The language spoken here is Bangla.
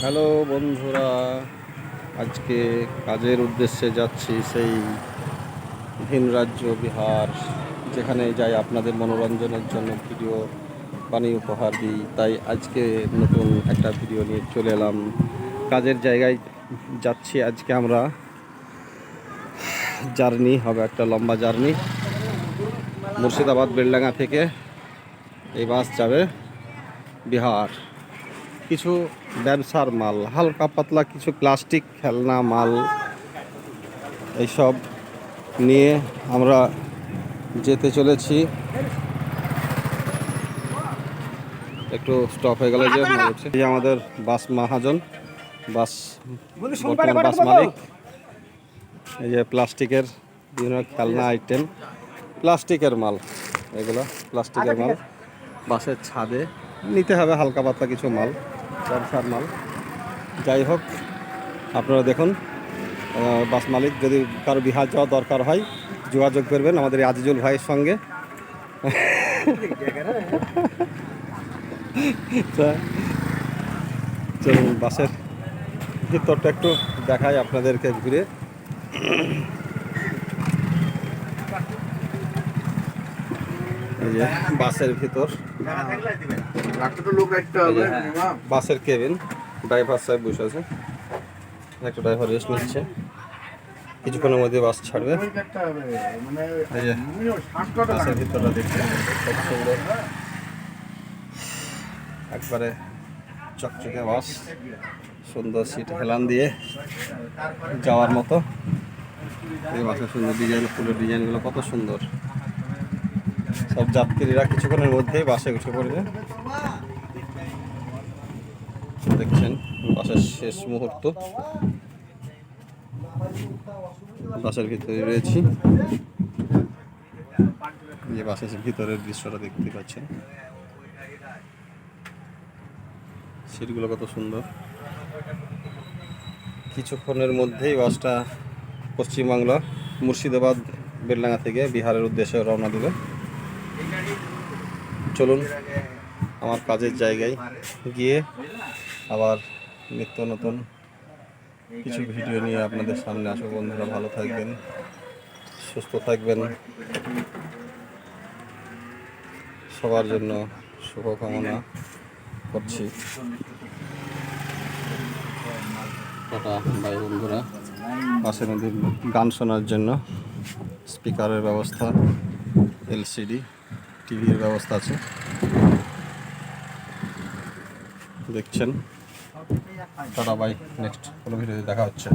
হ্যালো বন্ধুরা, আজকে কাজের উদ্দেশ্যে যাচ্ছি সেই ভিন রাজ্য বিহার, যেখানে যাই আপনাদের মনোরঞ্জনের জন্য ভিডিও বানিয়ে উপহার দিই। তাই আজকে নতুন একটা ভিডিও নিয়ে চলে এলাম। কাজের জায়গায় যাচ্ছি আজকে আমরা। জার্নি হবে একটা লম্বা জার্নি। মুর্শিদাবাদ, বেলডাঙ্গা থেকে এই বাস যাবে বিহার। কিছু ব্যবসার মাল হালকা পাতলা কিছু প্লাস্টিক খেলনা মাল এইসব নিয়ে আমরা যেতে চলেছি। একটু স্টপ হয়ে গেল যে হচ্ছে। আমাদের বাস মহাজন বাস বর্তমান বাস মালিক। এই যে প্লাস্টিকের বিভিন্ন খেলনা আইটেম প্লাস্টিকের মাল এগুলো প্লাস্টিকের মাল। বাসের ছাদে নিতে হবে হালকা পাতলা কিছু মাল। ব্যবসার মাল। যাই হোক, আপনারা দেখুন বাস মালিক যদি কারও বিহার যাওয়া দরকার হয়, যোগাযোগ করবেন আমাদের আজিজুল ভাইয়ের সঙ্গে। চলুন বাসের ভিতরটা একটু দেখাই আপনাদেরকে ঘুরে। বাসের ভিতর। বাসের কেবিন ড্রাইভার সাহেব বসে আছে। একটা ড্রাইভার রেস্ট নিচ্ছে। কিছুক্ষণের মধ্যে বাস ছাড়বে। মানে বাসের ভিতরটা দেখতে খুব সুন্দর একবারে চকচকে বাস সুন্দর সিট হেলান দিয়ে যাওয়ার মতো। এই বাসের সুন্দর ডিজাইন ফুলের ডিজাইনগুলো কত সুন্দর। সব যাত্রীরা কিছুক্ষণের মধ্যেই বাসে উঠে পড়বে। দেখছেন বাসের শেষ মুহূর্ত। বাসের ভিতরে রয়েছি। যে বাসের ভিতরের দৃশ্যটা দেখতে পাচ্ছেন। সিটগুলো কত সুন্দর। কিছুক্ষণের মধ্যেই বাসটা পশ্চিমবাংলা মুর্শিদাবাদ বেলডাঙ্গা থেকে বিহারের উদ্দেশ্যে রওনা দেবে। চলুন আমার কাজের জায়গায় গিয়ে আবার নিত্য নতুন কিছু ভিডিও নিয়ে আপনাদের সামনে আসব। বন্ধুরা, ভালো থাকবেন, সুস্থ থাকবেন। সবার জন্য শুভকামনা করছি। বাই বন্ধুরা। পাশে নদীর গান শোনার জন্য স্পিকারের ব্যবস্থা, এলসিডি, টিভির ব্যবস্থা আছে। দেখছেন? টাটা বাই নেক্সট কোনো ভিডিওতে দেখা হচ্ছে।